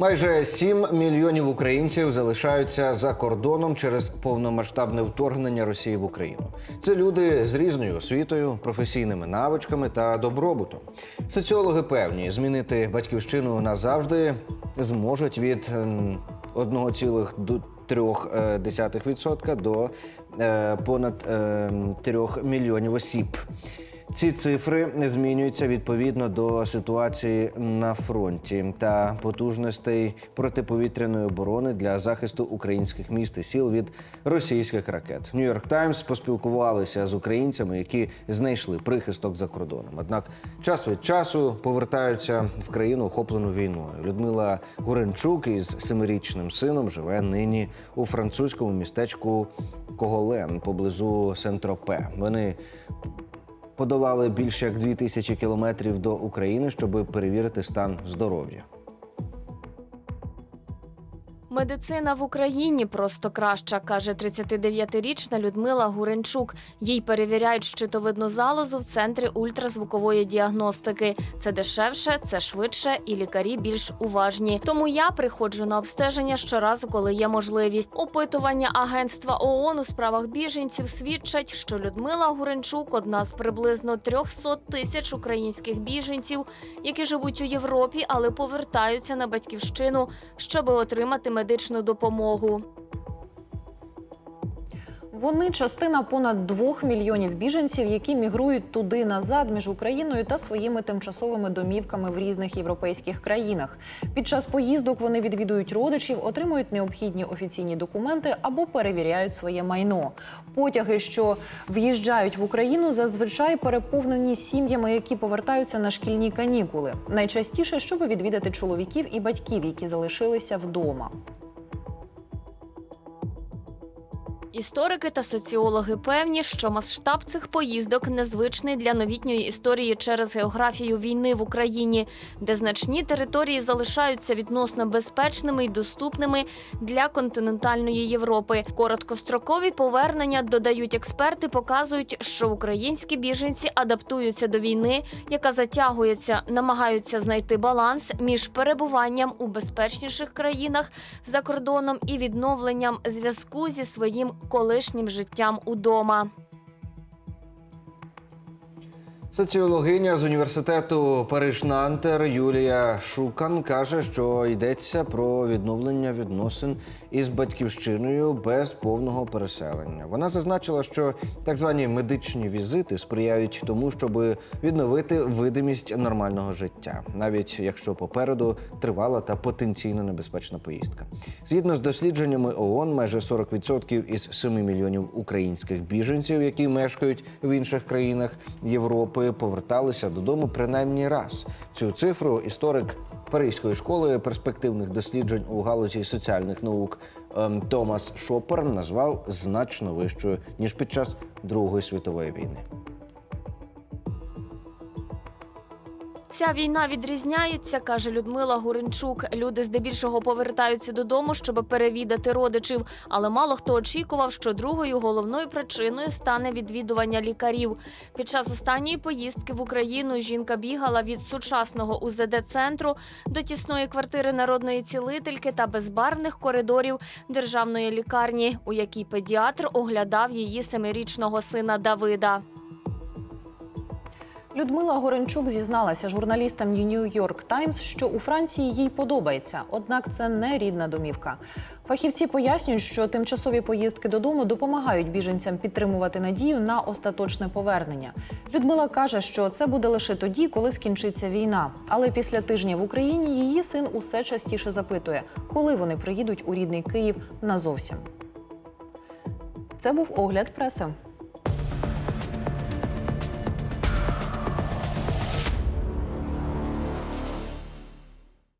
Майже 7 мільйонів українців залишаються за кордоном через повномасштабне вторгнення Росії в Україну. Це люди з різною освітою, професійними навичками та добробутом. Соціологи певні, змінити батьківщину назавжди зможуть від ем, 1,3% до е, понад е, 3 мільйонів осіб. Ці цифри змінюються відповідно до ситуації на фронті та потужностей протиповітряної оборони для захисту українських міст і сіл від російських ракет. Нью-Йорк Таймс поспілкувалися з українцями, які знайшли прихисток за кордоном. Однак час від часу повертаються в країну, охоплену війною. Людмила Гуренчук із семирічним сином живе нині у французькому містечку Коголен поблизу Сент-Тропе. Вони подолали більше як дві тисячі кілометрів до України, щоб перевірити стан здоров'я. Медицина в Україні просто краща, каже 39-річна Людмила Гуренчук. Їй перевіряють щитовидну залозу в центрі ультразвукової діагностики. Це дешевше, це швидше, і лікарі більш уважні. Тому я приходжу на обстеження щоразу, коли є можливість. Опитування агентства ООН у справах біженців свідчать, що Людмила Гуренчук одна з приблизно 300 тисяч українських біженців, які живуть у Європі, але повертаються на батьківщину, щоб отримати медичну допомогу. Вони частина понад двох мільйонів біженців, які мігрують туди назад між Україною та своїми тимчасовими домівками в різних європейських країнах. Під час поїздок вони відвідують родичів, отримують необхідні офіційні документи або перевіряють своє майно. Потяги, що в'їжджають в Україну, зазвичай переповнені сім'ями, які повертаються на шкільні канікули. Найчастіше, щоб відвідати чоловіків і батьків, які залишилися вдома. Історики та соціологи певні, що масштаб цих поїздок незвичний для новітньої історії через географію війни в Україні, де значні території залишаються відносно безпечними й доступними для континентальної Європи. Короткострокові повернення, додають експерти, показують, що українські біженці адаптуються до війни, яка затягується, намагаються знайти баланс між перебуванням у безпечніших країнах за кордоном і відновленням зв'язку зі своїм колишнім життям удома. Соціологиня з університету Париж Нантер Юлія Шукан каже, що йдеться про відновлення відносин із батьківщиною без повного переселення. Вона зазначила, що так звані медичні візити сприяють тому, щоб відновити видимість нормального життя, навіть якщо попереду тривала та потенційно небезпечна поїздка. Згідно з дослідженнями ООН, майже 40% із 7 мільйонів українських біженців, які мешкають в інших країнах Європи, поверталися додому принаймні раз. Цю цифру історик Паризької школи перспективних досліджень у галузі соціальних наук ем, Томас Шопер назвав значно вищою ніж під час Другої світової війни. Ця війна відрізняється, каже Людмила Гуренчук. Люди здебільшого повертаються додому, щоб перевідати родичів. Але мало хто очікував, що другою головною причиною стане відвідування лікарів. Під час останньої поїздки в Україну жінка бігала від сучасного УЗД-центру до тісної квартири народної цілительки та безбарвних коридорів державної лікарні, у якій педіатр оглядав її семирічного сина Давида. Людмила Горенчук зізналася журналістам New York Times, що у Франції їй подобається, однак це не рідна домівка. Фахівці пояснюють, що тимчасові поїздки додому допомагають біженцям підтримувати надію на остаточне повернення. Людмила каже, що це буде лише тоді, коли скінчиться війна. Але після тижня в Україні її син усе частіше запитує, коли вони приїдуть у рідний Київ назовсім. Це був огляд преси.